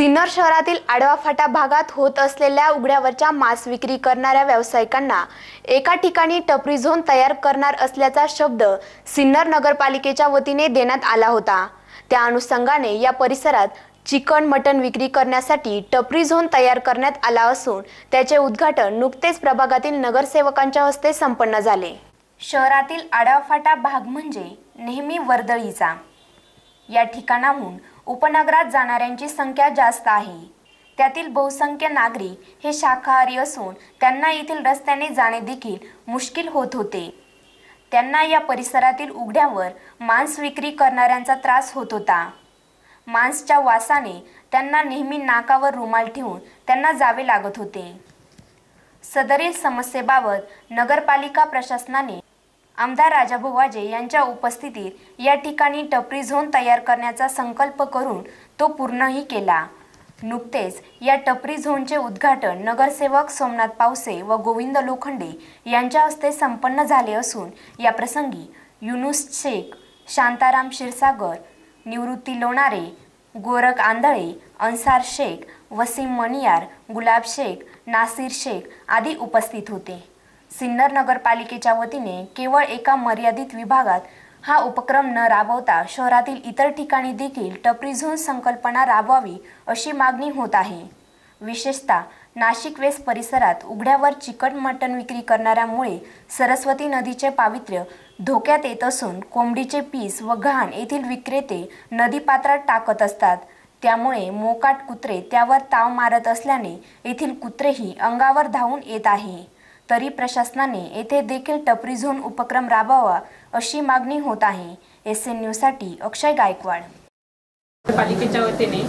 सिन्नर शहरातील आडवा फाटा भागात होत असलेल्या उघड्यावरच्या मांस विक्री करणाऱ्या व्यावसायिकांना एका ठिकाणी टपरी झोन तयार करणार असल्याचा शब्द सिन्नर नगरपालिकेच्या वतीने देण्यात आला होता. त्या अनुषंगाने या परिसरात चिकन मटन विक्री करण्यासाठी टपरी झोन तयार करण्यात आला असून त्याचे उद्घाटन नुकतेच प्रभागातील नगरसेवकांच्या हस्ते संपन्न झाले. शहरातील आडवा फाटा भाग म्हणजे नेहमी वर्दळीचा. या ठिकाणाहून उपनगरात जाणाऱ्यांची संख्या जास्त आहे. त्यातील बहुसंख्य नागरिक हे शाकाहारी असून त्यांना येथील रस्त्याने जाणे देखील मुश्किल होत होते. त्यांना या परिसरातील उघड्यावर मांस विक्री करणाऱ्यांचा त्रास होत होता. मांसच्या वासाने त्यांना नेहमी नाकावर रुमाल ठेवून त्यांना जावे लागत होते. सदरील समस्येबाबत नगरपालिका प्रशासनाने आमदार राजाभाऊ वाजे यांच्या उपस्थितीत या ठिकाणी टपरी झोन तयार करण्याचा संकल्प करून तो पूर्णही केला. नुकतेच या टपरी झोनचे उद्घाटन नगरसेवक सोमनाथ पावसे व गोविंद लोखंडे यांच्या हस्ते संपन्न झाले असून या प्रसंगी युनुस शेख शांताराम क्षीरसागर निवृत्ती लोणारे गोरख आंधळे अन्सार शेख वसीम मनियार गुलाब शेख नासिर शेख आदी उपस्थित होते. सिन्नर नगरपालिकेच्या वतीने केवळ एका मर्यादित विभागात हा उपक्रम न राबवता शहरातील इतर ठिकाणी देखील टपरी झोन संकल्पना राबवावी अशी मागणी होत आहे. विशेषतः नाशिक वेस्ट परिसरात उघड्यावर चिकन मटण विक्री करणाऱ्यामुळे सरस्वती नदीचे पावित्र्य धोक्यात येत असून कोंबडीचे पीस व घाण येथील विक्रेते नदीपात्रात टाकत असतात. त्यामुळे मोकाट कुत्रे त्यावर ताव मारत असल्याने येथील कुत्रेही अंगावर धावून येत आहे. तरी प्रशासनाने येथे देखील टपरी झोन उपक्रम राबवावा अशी मागणी होत आहे. एस एन न्यूजसाठी अक्षय गायकवाड. पालिकेच्या वतीने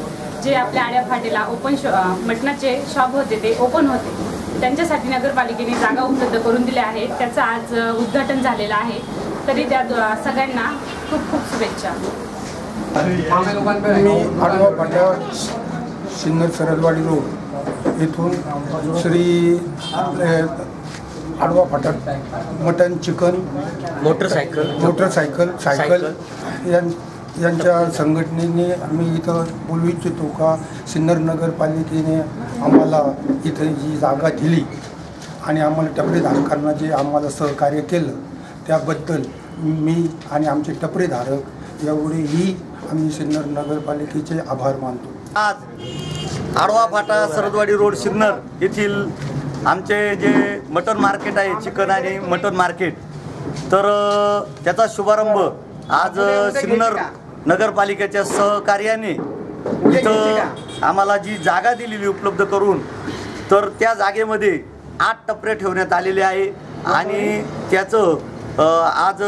जे आपल्या आड्या फाटेला ओपन शॉ मटणाचे शॉप होते ते ओपन होते. त्यांच्यासाठी नगरपालिकेने जागा उपलब्ध करून दिल्या आहेत. त्याचं आज उद्घाटन झालेलं आहे. तरी त्या सगळ्यांना खूप खूप शुभेच्छा. मी आडवा फाट्या सिन्नर सरदवाडी रोड येथून Shri Adwa Phata mutton chicken motorcycle motorcycle cycle. यां यांच्या संघटनेने आम्ही इथं बोलू इच्छितो का सिन्नर नगरपालिकेने आम्हाला इथं जी जागा दिली आणि आम्हाला टपरीधारकांना जे आम्हाला सहकार्य केलं त्याबद्दल मी आणि आमचे टपरीधारक एवढेही आम्ही सिन्नर नगरपालिकेचे आभार मानतो. आज आडवा फाटा सरदवाडी रोड सिन्नर येथील आमचे जे मटन मार्केट आहे चिकन आणि मटन मार्केट तर त्याचा शुभारंभ आज सिन्नर नगरपालिकेच्या सहकार्याने इथं आम्हाला जी जागा दिलेली उपलब्ध करून तर त्या जागेमध्ये आठ टपरे ठेवण्यात आलेले आहे आणि त्याचं आज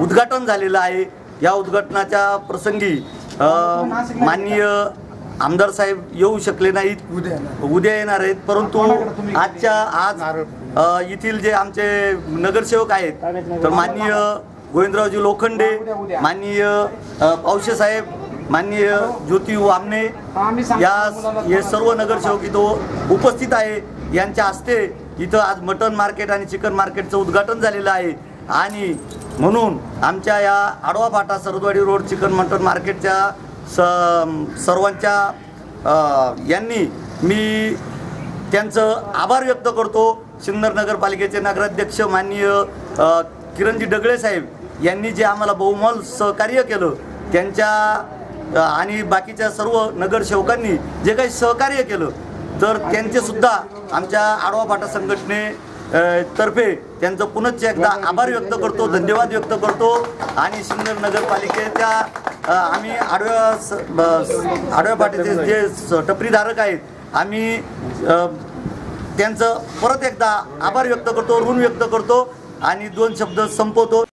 उद्घाटन झालेलं आहे. या उद्घाटनाच्या प्रसंगी माननीय आमदार साहेब येऊ शकले नाहीत. उद्या येणार. आहेत. परंतु आजच्या आज येथील जे आमचे नगरसेवक आहेत तर माननीय गोविंदरावजी लोखंडे माननीय पावशे साहेब माननीय ज्योती वामने या हे सर्व नगरसेवक इथं उपस्थित आहे. यांच्या हस्ते इथं आज मटन मार्केट आणि चिकन मार्केटचं उद्घाटन झालेलं आहे. आणि म्हणून आमच्या या Adwa Phata Saradwadi road chicken mutton मार्केटच्या स सर्वांच्या यांनी मी त्यांचं आभार व्यक्त करतो. सिन्नर नगरपालिकेचे नगराध्यक्ष माननीय किरणजी डगळे साहेब यांनी जे आम्हाला बहुमोल सहकार्य केलं त्यांच्या आणि बाकीच्या सर्व नगरसेवकांनी जे काही सहकार्य केलं तर त्यांचेसुद्धा आमच्या आडवा फाटा संघटने तर्फे त्यांचं पुनश्च एकदा आभार व्यक्त करतो धन्यवाद व्यक्त करतो. आणि सिन्नर नगरपालिकेच्या आम्ही आडव्या आडव्या फाट्याचे जे टपरीधारक आहेत आम्ही त्यांचं परत एकदा आभार व्यक्त करतो ऋण व्यक्त करतो आणि दोन शब्द संपवतो.